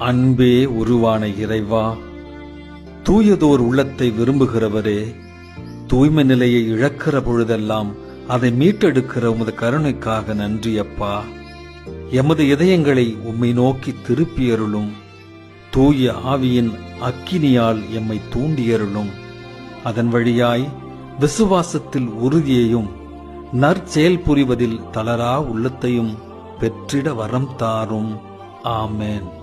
அன்பே உருவான இறைவா தூயதோர் உள்ளத்தை விரும்புகிறவரே தூய்மை நிலையை இழக்கிற பொழுதெல்லாம் அதை மீட்டெடுக்கிற உமது கருணைக்காக நன்றி அப்பா. எமது இதயங்களை உம்மை நோக்கி திருப்பியருளும். தூய ஆவியின் அக்கினியால் எம்மை தூண்டியருளும். அதன் வழியாய் விசுவாசத்தில் உறுதியையும் நற்செயல் புரிவதில் தளரா உள்ளத்தையும் பெற்றிட வரம் தாரும். ஆமேன்.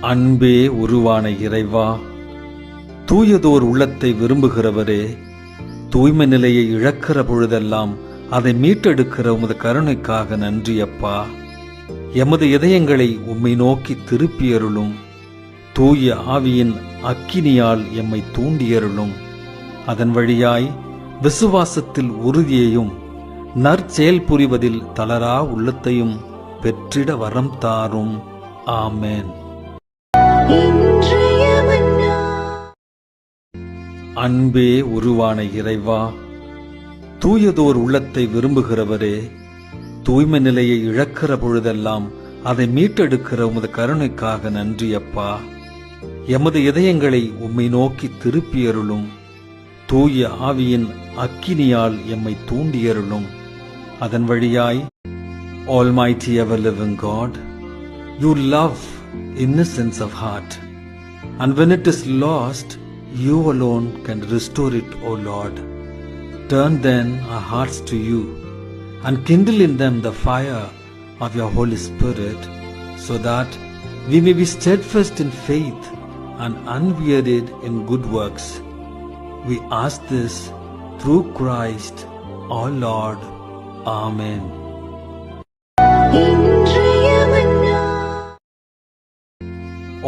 அன்பே உருவான இறைவா தூயதோர் உள்ளத்தை விரும்புகிறவரே தூய்மை நிலையை இழக்கிற பொழுதெல்லாம் அதை மீட்டெடுக்கிற உமது கருணைக்காக நன்றி அப்பா எமது இதயங்களை உம்மை நோக்கி திருப்பியருளும். தூய ஆவியின் அக்கினியால் எம்மை தூண்டியருளும். அதன் வழியாய் விசுவாசத்தில் உறுதியையும் நற்செயல் புரிவதில் தளரா உள்ளத்தையும் பெற்றிட வரம் தாரும். ஆமேன். அன்பே உருவான இறைவா தூயதோர் உள்ளத்தை விரும்புகிறவரே தூய்மை நிலையை இழக்கிற பொழுதெல்லாம் அதை மீட்டெடுக்கிற உமது கருணைக்காக நன்றி அப்பா எமது இதயங்களை உம்மை நோக்கி திருப்பியருளும். தூய ஆவியின் அக்கினியால் எம்மை தூண்டியருளும். அதன் வழியாய் all Almighty ever living God you love innocence of heart. And when it is lost, you alone can restore it, O Lord. Turn then our hearts to you, and kindle in them the fire of your Holy Spirit, so that we may be steadfast in faith and unwearied in good works. We ask this through Christ our Lord. Amen.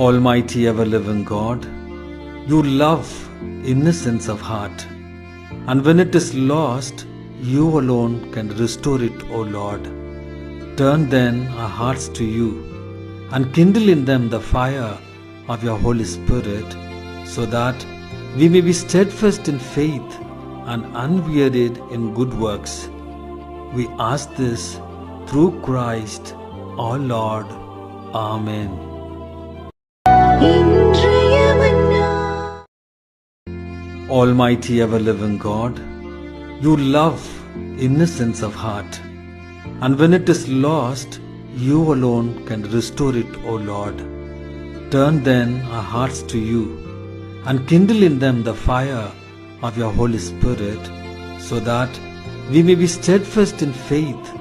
Almighty ever living God, you love innocence of heart. And when it is lost, you alone can restore it, O Lord. Turn then our hearts to you, and kindle in them the fire of your Holy Spirit, so that we may be steadfast in faith and unwearied in good works. We ask this through Christ our Lord. Amen. Almighty ever living God, you love innocence of heart. And when it is lost, you alone can restore it, O Lord. Turn then our hearts to you, and kindle in them the fire of your Holy Spirit, so that we may be steadfast in faith